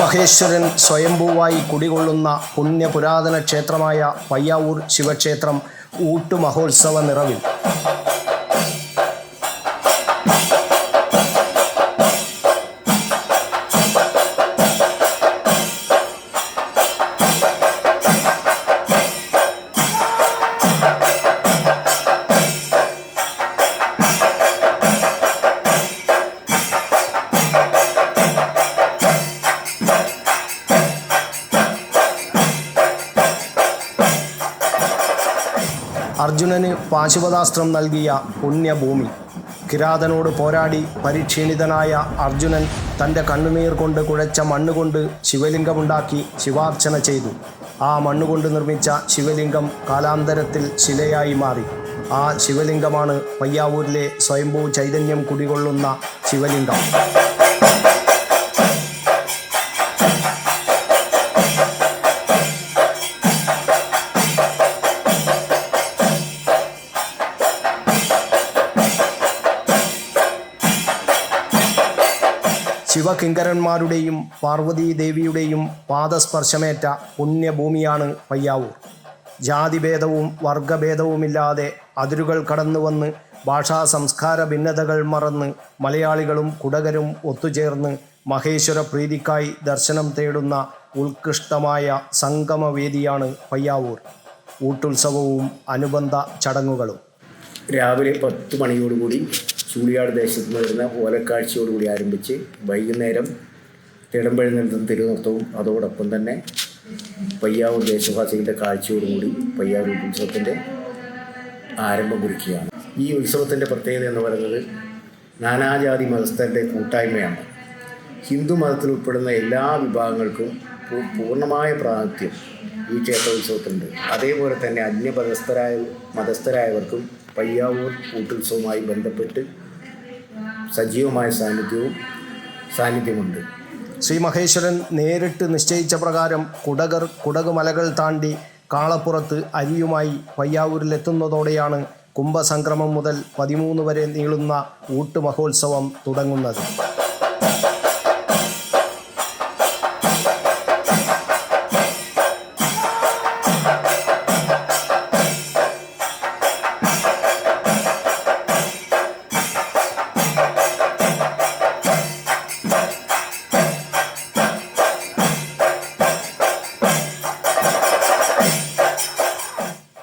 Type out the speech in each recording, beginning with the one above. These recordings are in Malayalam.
മഹേശ്വരൻ സ്വയംഭൂവായി കുടികൊള്ളുന്ന പുണ്യപുരാതന ക്ഷേത്രമായ പയ്യാവൂർ ശിവക്ഷേത്രം ഊട്ടുമഹോത്സവ നിറവിൽ അർജുനന് പാശുപതാസ്ത്രം നൽകിയ പുണ്യഭൂമി. കിരാതനോട് പോരാടി പരിക്ഷീണിതനായ അർജുനൻ തന്റെ കണ്ണുനീർ കൊണ്ട് കുഴച്ച മണ്ണുകൊണ്ട് ശിവലിംഗമുണ്ടാക്കി ശിവാർച്ചന ചെയ്തു. ആ മണ്ണുകൊണ്ട് നിർമ്മിച്ച ശിവലിംഗം കാലാന്തരത്തിൽ ശിലയായി മാറി. ആ ശിവലിംഗമാണ് പയ്യാവൂരിലെ സ്വയംഭൂ ചൈതന്യം കുടികൊള്ളുന്ന ശിവലിംഗം. ശിവകിങ്കരന്മാരുടെയും പാർവതീദേവിയുടെയും പാദസ്പർശമേറ്റ പുണ്യഭൂമിയാണ് പയ്യാവൂർ ജാതിഭേദവും വർഗഭേദവുമില്ലാതെ അതിരുകൾ കടന്നുവന്ന് ഭാഷാ സംസ്കാര ഭിന്നതകൾ മറന്ന് മലയാളികളും കുടകരും ഒത്തുചേർന്ന് മഹേശ്വര പ്രീതിക്കായി ദർശനം തേടുന്ന ഉത്കൃഷ്ടമായ സംഗമവേദിയാണ് പയ്യാവൂർ ഊട്ടുത്സവവും അനുബന്ധ ചടങ്ങുകളും. രാവിലെ പത്ത് മണിയോടുകൂടി ചൂളിയാട് ദേശത്ത് നിന്ന് വരുന്ന ഓലക്കാഴ്ചയോടുകൂടി ആരംഭിച്ച് വൈകുന്നേരം തിടമ്പഴുന്നതും തിരുനൃത്തവും അതോടൊപ്പം തന്നെ പയ്യാവൂർ ദേശവാസികളുടെ കാഴ്ചയോടുകൂടി പയ്യാവൂർ ഉത്സവത്തിന്റെ ആരംഭം കുറിക്കുകയാണ്. ഈ ഉത്സവത്തിന്റെ പ്രത്യേകത എന്ന് പറയുന്നത് നാനാജാതി മതസ്ഥരുടെ കൂട്ടായ്മയാണ്. ഹിന്ദു മതത്തിൽ ഉൾപ്പെടുന്ന എല്ലാ വിഭാഗങ്ങൾക്കും പൂർണമായ പ്രാതിനിധ്യം ഈ ക്ഷേത്രോത്സവത്തിലുണ്ട് അതേപോലെ തന്നെ അന്യ മതസ്ഥരായ മതസ്ഥരായവർക്കും പയ്യാവൂർ കൂട്ടുത്സവവുമായി ബന്ധപ്പെട്ട് സജീവമായ സാന്നിധ്യവും സാന്നിധ്യമുണ്ട്. ശ്രീ മഹേശ്വരൻ നേരിട്ട് നിശ്ചയിച്ച പ്രകാരം കുടകർ കുടക് മലകൾ താണ്ടി കാളപ്പുറത്ത് അരിയുമായി പയ്യാവൂരിലെത്തുന്നതോടെയാണ് കുംഭസംക്രമം മുതൽ പതിമൂന്ന് വരെ നീളുന്ന ഊട്ട് മഹോത്സവം തുടങ്ങുന്നത്.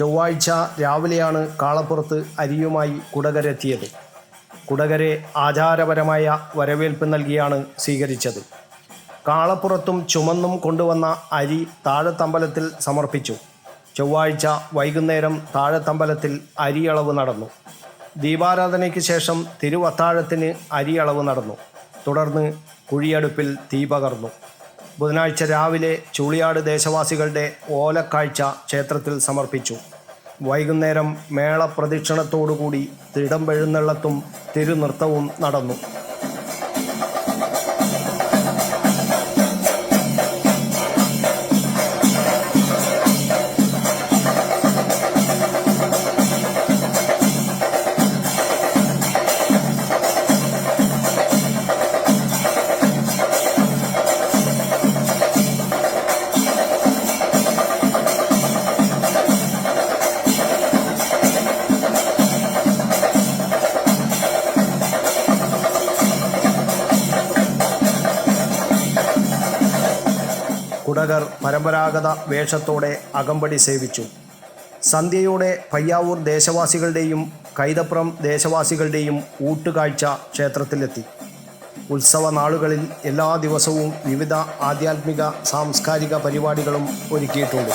ചൊവ്വാഴ്ച രാവിലെയാണ് കാളപ്പുറത്ത് അരിയുമായി കുടകരെത്തിയത്. കുടകരെ ആചാരപരമായ വരവേൽപ്പ് നൽകിയാണ് സ്വീകരിച്ചത്. കാളപ്പുറത്തും ചുമന്നും കൊണ്ടുവന്ന അരി താഴത്തമ്പലത്തിൽ സമർപ്പിച്ചു. ചൊവ്വാഴ്ച വൈകുന്നേരം താഴത്തമ്പലത്തിൽ അരിയളവ് നടന്നു. ദീപാരാധനയ്ക്ക് ശേഷം തിരുവത്താഴത്തിന് അരിയളവ് നടന്നു. തുടർന്ന് കുഴിയടുപ്പിൽ തീ പകർന്നു. ബുധനാഴ്ച രാവിലെ ചൂളിയാട് ദേശവാസികളുടെ ഓലക്കാഴ്ച ക്ഷേത്രത്തിൽ സമർപ്പിച്ചു. വൈകുന്നേരം മേള പ്രദക്ഷിണത്തോടുകൂടി തിടമ്പെഴുന്നള്ളത്തും തിരുനൃത്തവും നടന്നു. കുടകർ പരമ്പരാഗത വേഷത്തോടെ അകമ്പടി സേവിച്ചു. സന്ധ്യയോടെ പയ്യാവൂർ ദേശവാസികളുടെയും കൈതപ്പുറം ദേശവാസികളുടെയും ഊട്ടുകാഴ്ച ക്ഷേത്രത്തിലെത്തി. ഉത്സവ നാളുകളിൽ എല്ലാ ദിവസവും വിവിധ ആധ്യാത്മിക സാംസ്കാരിക പരിപാടികളും ഒരുക്കിയിട്ടുണ്ട്.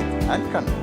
And Canada.